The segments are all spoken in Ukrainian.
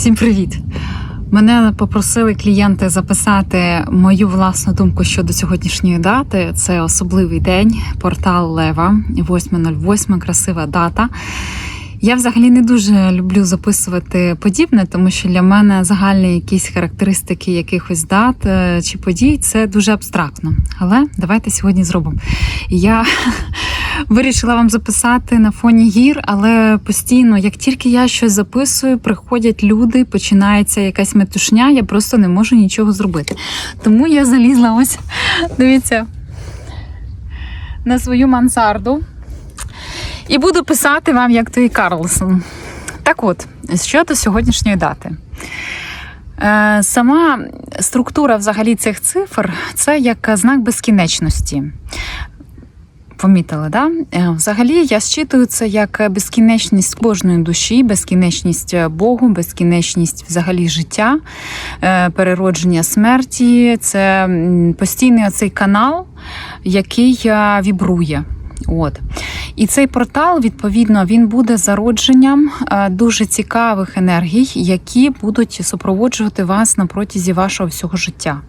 Всім привіт! Мене попросили клієнти записати мою власну думку щодо сьогоднішньої дати. Це особливий день, портал Лева, 8.08, красива дата. Я взагалі не дуже люблю записувати подібне, тому що для мене загальні якісь характеристики якихось дат е, чи подій це дуже абстрактно. Але давайте сьогодні зробимо. Я вирішила вам записати на фоні гір, але постійно, як тільки я щось записую, приходять люди, починається якась метушня, я просто не можу нічого зробити. Тому я залізла ось, дивіться, на свою мансарду. І буду писати вам, як той Карлсон. Так от, щодо сьогоднішньої дати. Е, Сама структура взагалі цих цифр це як знак безкінечності. Помітили, да? Е, Взагалі я зчитую це як безкінечність кожної душі, безкінечність Богу, безкінечність взагалі життя, е, переродження смерті. Це постійний оцей канал, який е, вібрує. От. І цей портал, відповідно, він буде зародженням е, дуже цікавих енергій, які будуть супроводжувати вас на протязі вашого всього життя.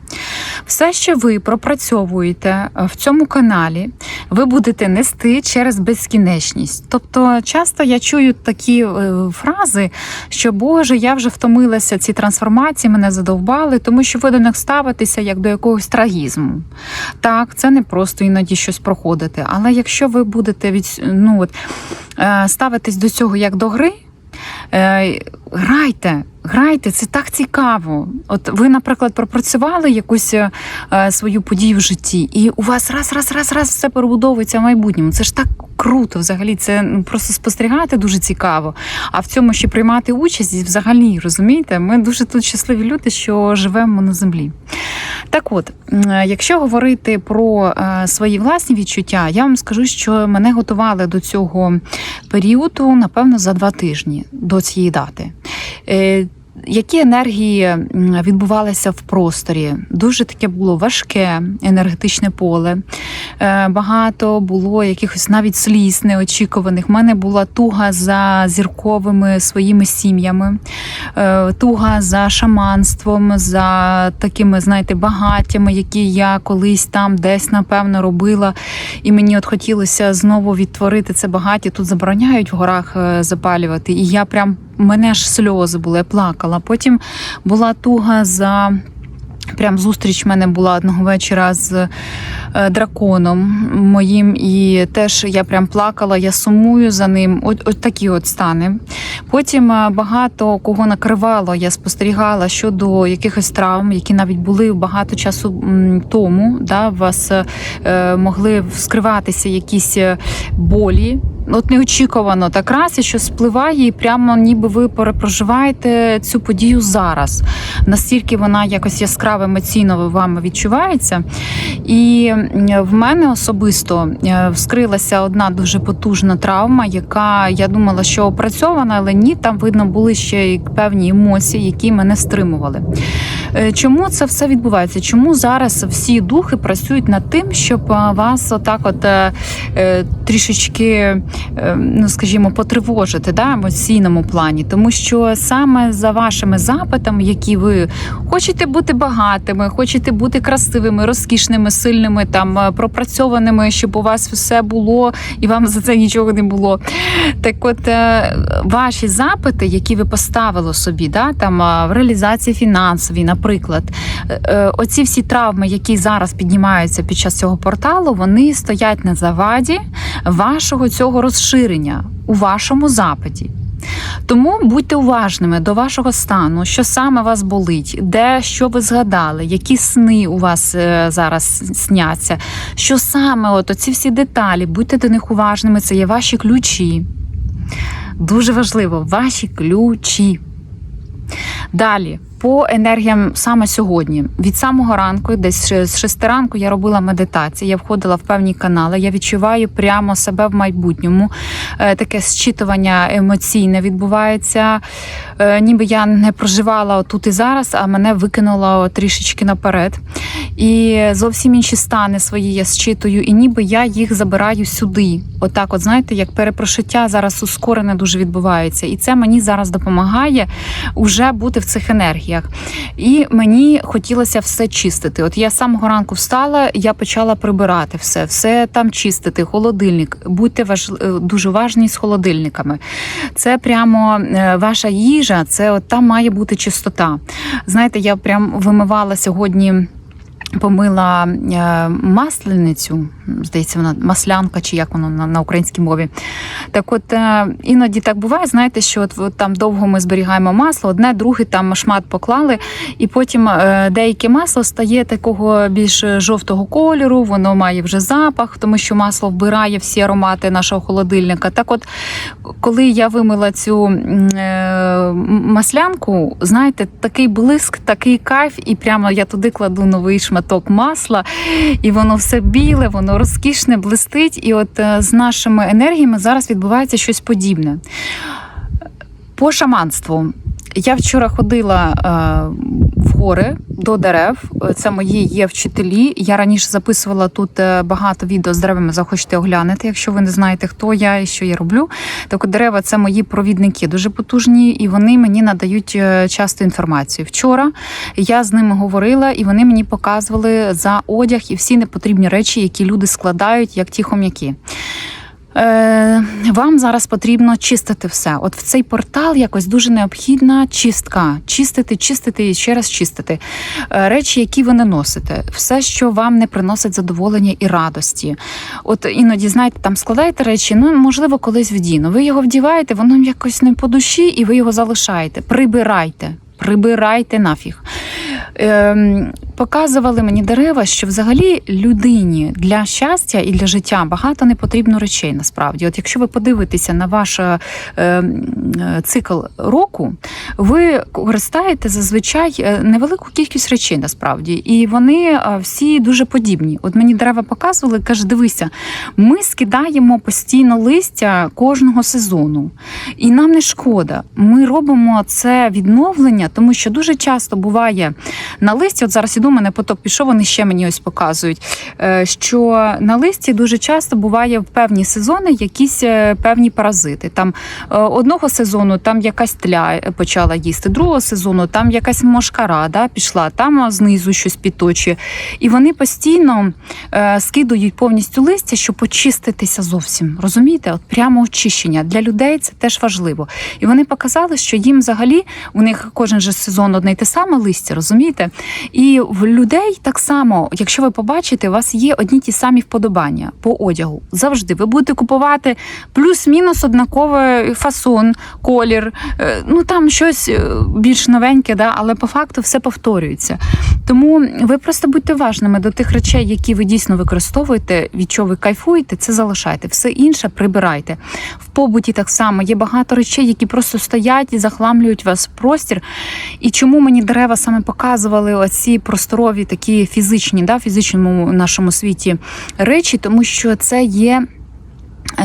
Все, що ви пропрацьовуєте е, в цьому каналі, ви будете нести через безкінечність. Тобто, часто я чую такі е, фрази, що Боже, я вже втомилася, ці трансформації мене задовбали, тому що ви до них ставитеся як до якогось трагізму. Так, це не просто іноді щось проходити. Але якщо ви будете від, ну, от, е, ставитись до цього як до гри, грайте, грайте, це так цікаво. От ви, наприклад, пропрацювали якусь е, свою подію в житті, і у вас раз, раз, раз, раз все перебудовується в майбутньому. Це ж так круто, взагалі. Це ну, просто спостерігати дуже цікаво. А в цьому ще приймати участь взагалі, розумієте, ми дуже тут щасливі люди, що живемо на землі. Так от, якщо говорити про е, свої власні відчуття, я вам скажу, що мене готували до цього періоду, напевно, за два тижні до цієї дати. Які енергії відбувалися в просторі? Дуже таке було важке енергетичне поле. Е, Багато було якихось навіть сліз неочікуваних. У мене була туга за зірковими своїми сім'ями, е, туга за шаманством, за такими, знаєте, багаттями, які я колись там десь напевно робила. І мені от хотілося знову відтворити це багаття. Тут забороняють в горах е, запалювати. І я прям мене аж сльози були, я плакала. Потім була туга за. Прям зустріч в мене була одного вечора з е, драконом моїм, і теж я прям плакала, я сумую за ним. От, от такі от стани. Потім е, багато кого накривало, я спостерігала щодо якихось травм, які навіть були багато часу тому. Да, у вас е, могли вскриватися якісь болі. От неочікувано так раз, і що спливає, і прямо ніби ви перепроживаєте цю подію зараз. Настільки вона якось яскраво емоційно вами відчувається. І в мене особисто е, вскрилася одна дуже потужна травма, яка я думала, що опрацьована, але ні, там видно були ще й певні емоції, які мене стримували. Е, Чому це все відбувається? Чому зараз всі духи працюють над тим, щоб вас отак, от е, е, трішечки, е, ну скажімо, потривожити да, емоційному плані? Тому що саме за вашими запитами, які ви хочете бути багатими, хочете бути красивими, розкішними, сильними, там е, пропрацьованими, щоб у вас все було і вам за це нічого не було. Так, от е, ваші запити, які ви поставили собі, да, там е, в реалізації фінансовій, наприклад, е, е, оці всі травми, які зараз піднімаються під час цього порталу, вони стоять на заваді вашого цього розширення у вашому запиті. Тому будьте уважними до вашого стану, що саме вас болить, де що ви згадали, які сни у вас е, зараз сняться, що саме от ці всі деталі, будьте до них уважними, це є ваші ключі. Дуже важливо, ваші ключі. Далі, по енергіям саме сьогодні. Від самого ранку, десь з 6 ранку, я робила медитації, я входила в певні канали. Я відчуваю прямо себе в майбутньому. Е, Таке зчитування емоційне відбувається. Е, Ніби я не проживала тут і зараз, а мене викинуло трішечки наперед. і зовсім інші стани свої я зчитую, і ніби я їх забираю сюди. Отак, от знаєте, як перепрошиття зараз ускорене дуже відбувається, і це мені зараз допомагає уже бути в цих енергіях. І мені хотілося все чистити. От я з самого ранку встала, я почала прибирати все, все там чистити, холодильник. Будьте важ... е, дуже важні з холодильниками. Це прямо е, ваша їжа, це от там має бути чистота. Знаєте, я прям вимивала сьогодні. Помила е, масленицю, здається, вона маслянка, чи як воно на, на українській мові. Так, от е, іноді так буває, знаєте, що от, от там довго ми зберігаємо масло, одне, друге там шмат поклали, і потім е, деяке масло стає такого більш жовтого кольору, воно має вже запах, тому що масло вбирає всі аромати нашого холодильника. Так, от, коли я вимила цю е, маслянку, знаєте, такий блиск, такий кайф, і прямо я туди кладу новий шматок масла, і воно все біле, воно розкішне, блистить. І от е, з нашими енергіями зараз відбувається щось подібне. По шаманству. Я вчора ходила е, в гори до дерев. Це мої є вчителі. Я раніше записувала тут е, багато відео з деревами. Захочете оглянути, якщо ви не знаєте, хто я і що я роблю. Так дерева це мої провідники, дуже потужні, і вони мені надають е, часто інформацію. Вчора я з ними говорила, і вони мені показували за одяг і всі непотрібні речі, які люди складають, як ті хом'яки. Е, вам зараз потрібно чистити все. От в цей портал якось дуже необхідна чистка. Чистити, чистити і ще раз чистити. Е, речі, які ви не носите, все, що вам не приносить задоволення і радості. От іноді, знаєте, там складаєте речі, ну можливо, колись вдіну. Ви його вдіваєте, воно якось не по душі, і ви його залишаєте. Прибирайте. Прибирайте нафіг. Ем, показували мені дерева, що взагалі людині для щастя і для життя багато не потрібно речей насправді. От якщо ви подивитеся на ваш е, е, цикл року, ви користаєте зазвичай е, невелику кількість речей насправді, і вони е, всі дуже подібні. От мені дерева показували, каже, дивися, ми скидаємо постійно листя кожного сезону, і нам не шкода. Ми робимо це відновлення, тому що дуже часто буває на листі. От зараз іду, мене поток пішов, вони ще мені ось показують. е, Що на листі дуже часто буває в певні сезони якісь е, певні паразити. Там е, одного сезону там якась тля почала їсти, другого сезону там якась мошкара да, пішла, там знизу щось підточує. І вони постійно скидують повністю листя, щоб очиститися зовсім. Розумієте? От прямо очищення для людей це теж важливо. І вони показали, що їм взагалі у них кожен же сезон одне й те саме листя, розумієте? І в людей так само, якщо ви побачите, у вас є одні ті самі вподобання по одягу. Завжди ви будете купувати плюс-мінус однаковий фасон, колір. е, Ну там щось е, більш новеньке, да, але по факту все повторюється. Тому ви просто будьте важними до тих речей, які ви дійсно використовуєте, від чого ви кайфуєте, це залишайте. Все інше прибирайте. В побуті так само є багато речей, які просто стоять і захламлюють вас в простір. І чому мені дерева саме показували оці просторові, такі фізичні, да, в фізичному нашому світі речі, тому що це є.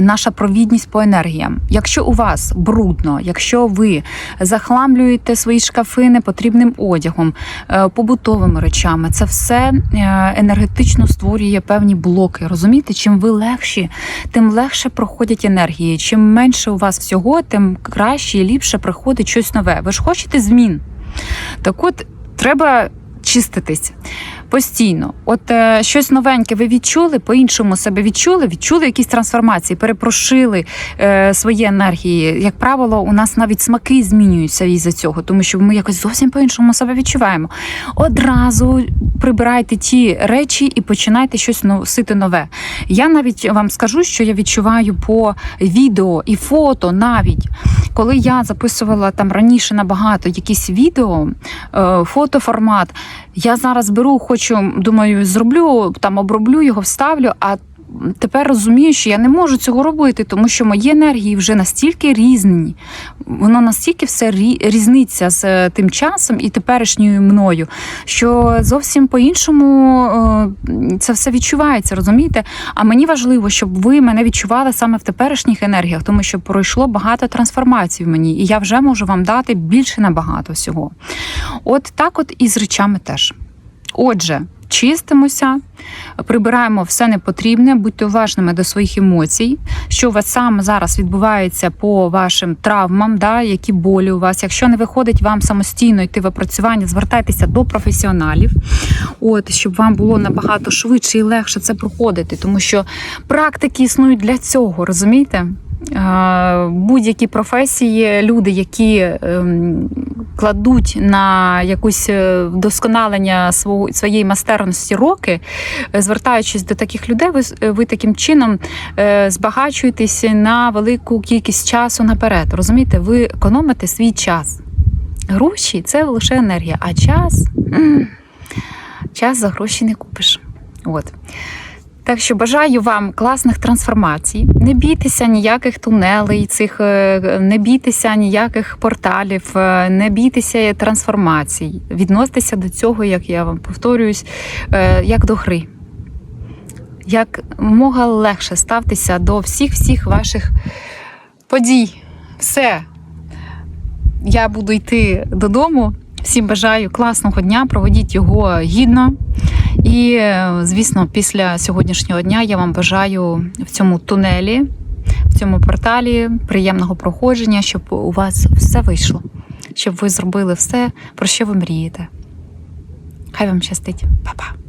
Наша провідність по енергіям. Якщо у вас брудно, якщо ви захламлюєте свої шкафи непотрібним одягом, е, побутовими речами, це все е, енергетично створює певні блоки. Розумієте, чим ви легші, тим легше проходять енергії. Чим менше у вас всього, тим краще і ліпше приходить щось нове. Ви ж хочете змін? Так от треба чиститись постійно. От е, щось новеньке ви відчули, по-іншому себе відчули, відчули якісь трансформації, перепрошили е, свої енергії. Як правило, у нас навіть смаки змінюються із-за цього, тому що ми якось зовсім по-іншому себе відчуваємо. Одразу прибирайте ті речі і починайте щось носити нове. Я навіть вам скажу, що я відчуваю по відео і фото навіть. Коли я записувала там раніше набагато якісь відео, е, фотоформат, я зараз беру, хочу, думаю, зроблю там, оброблю його, вставлю. А тепер розумію, що я не можу цього робити, тому що мої енергії вже настільки різні, воно настільки все рі- різниця з е, тим часом і теперішньою мною, що зовсім по-іншому е, це все відчувається, розумієте? А мені важливо, щоб ви мене відчували саме в теперішніх енергіях, тому що пройшло багато трансформацій в мені, і я вже можу вам дати більше набагато всього. От так, от і з речами теж. Отже, чистимося, прибираємо все непотрібне, будьте уважними до своїх емоцій, що у вас саме зараз відбувається по вашим травмам, да, які болі у вас. Якщо не виходить вам самостійно йти в опрацювання, звертайтеся до професіоналів, от щоб вам було набагато швидше і легше це проходити, тому що практики існують для цього, розумієте? Е, Будь-які професії, люди, які ем, кладуть на якусь е, вдосконалення своєї майстерності роки, е, звертаючись до таких людей, ви, ви таким чином е, збагачуєтесь на велику кількість часу наперед. Розумієте, ви економите свій час. Гроші це лише енергія, а час час за гроші не купиш. От. Так що бажаю вам класних трансформацій. Не бійтеся ніяких тунелей, цих е, не бійтеся ніяких порталів, е, не бійтеся трансформацій. Відноситеся до цього, як я вам повторююсь, е, як до гри. Як мога легше ставтеся до всіх всіх ваших подій. Все. Я буду йти додому. Всім бажаю класного дня, проведіть його гідно. І, е, звісно, після сьогоднішнього дня я вам бажаю в цьому тунелі, в цьому порталі приємного проходження, щоб у вас все вийшло, щоб ви зробили все, про що ви мрієте. Хай вам щастить, Па-па!